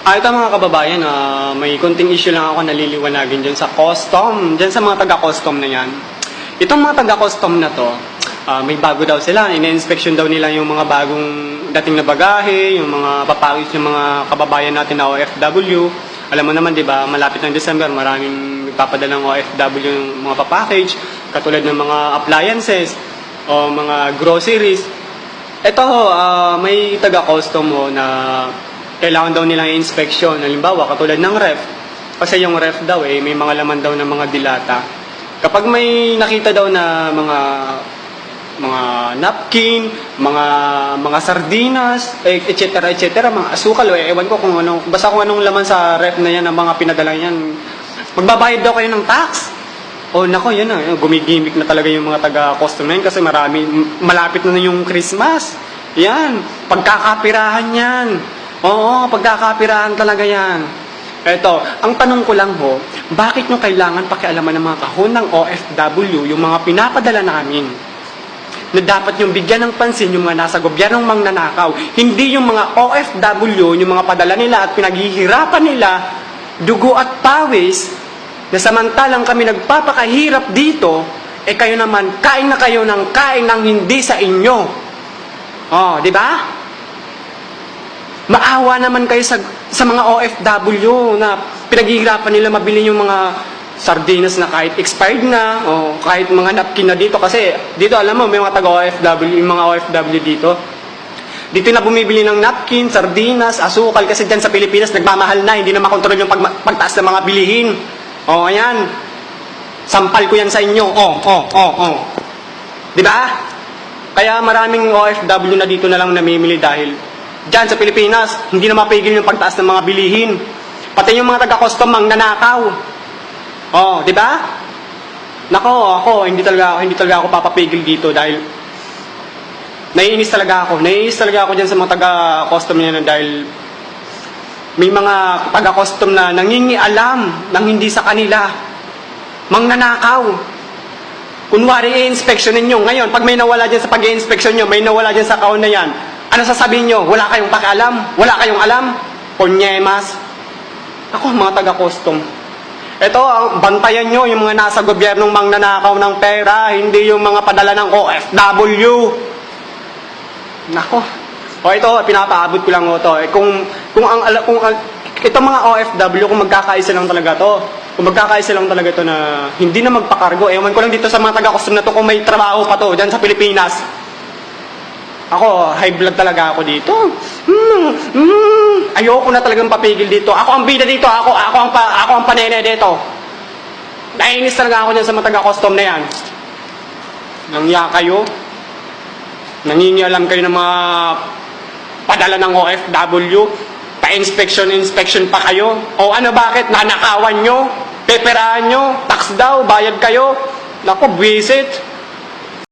Ah, mga kababayan, ah, may konting issue lang ako naliliwanagin dyan sa custom, dyan sa mga taga-custom na yan. Itong mga taga-custom na to, ah, may bago daw sila, ina-inspection daw nila yung mga bagong dating na bagahe, yung mga papackage ng mga kababayan natin na OFW. Alam mo naman, di ba, malapit ng December, maraming nagpapadala ng OFW yung mga papackage, katulad ng mga appliances, o mga groceries. Ito ho, ah, may taga-custom ho na kailangan daw nilang inspection. Halimbawa, katulad ng ref. Kasi yung ref daw eh, may mga laman daw ng mga dilata. Kapag may nakita daw na mga mga napkin, mga mga sardinas, eh, et cetera, et cetera, mga asukal, eh, ewan ko kung ano, basta kung anong laman sa ref na yan, ang mga pinadala yan, magbabayad daw kayo ng tax. Oh, nako, yan na. Gumigimik na talaga yung mga taga-custom na yun kasi marami, malapit na na yung Christmas. Yan. Pagkakapirahan yan. Oo, pagkakapirahan talaga yan. Eto, ang tanong ko lang ho, bakit nyo kailangan pakialaman ng mga kahon ng OFW yung mga pinapadala namin? na dapat yung bigyan ng pansin yung mga nasa gobyernong mangnanakaw. Hindi yung mga OFW, yung mga padala nila at pinaghihirapan nila, dugo at pawis, na samantalang kami nagpapakahirap dito, eh kayo naman, kain na kayo ng kain ng hindi sa inyo. Oh, di ba? Maawa naman kayo sa, sa mga OFW na pinaghihirapan nila mabili yung mga sardinas na kahit expired na o kahit mga napkin na dito. Kasi dito alam mo may mga taga OFW yung mga OFW dito. Dito na bumibili ng napkin, sardinas, asukal. Kasi dyan sa Pilipinas nagmamahal na. Hindi na makontrol yung pag, pagtaas ng mga bilihin. O ayan. Sampal ko yan sa inyo. Oh oh oh oh di ba? Kaya maraming OFW na dito na lang namimili dahil dyan sa Pilipinas hindi na mapigil yung pagtaas ng mga bilihin pati yung mga taga-custom ang nanakaw Oh, di ba? Nako, ako, hindi talaga ako, hindi talaga ako papapigil dito dahil naiinis talaga ako. Naiinis talaga ako diyan sa mga taga-custom niya dahil may mga taga-custom na nangingialam ng hindi sa kanila. Mangnanakaw. Kunwari, i-inspection ninyo. Ngayon, pag may nawala dyan sa pag-i-inspection nyo, may nawala dyan sa kaon na yan, ano sasabihin nyo? Wala kayong pakialam? Wala kayong alam? Ponyemas? Ako, mga taga-custom. Ito, bantayan nyo yung mga nasa gobyernong mangnanakaw ng pera, hindi yung mga padala ng OFW. Nako. O ito, pinapaabot ko lang ho to. Eh, kung, kung ang, kung, itong mga OFW, kung magkakaisa lang talaga to, kung magkakaisa lang talaga to na hindi na magpakargo, ewan ko lang dito sa mga taga-custom na to kung may trabaho pa to, dyan sa Pilipinas. Ako, high blood talaga ako dito. Hmm, hmm, ayoko na talagang papigil dito. Ako ang bida dito. Ako, ako ang, pa, ako ang panene dito. Naiinis talaga ako dyan sa mga taga-custom na yan. Nangya kayo. Nangingialam kayo ng mga padala ng OFW. Pa-inspection, inspection pa kayo. O ano, bakit? Nanakawan nyo? Peperahan nyo? Tax daw? Bayad kayo? Naku, visit.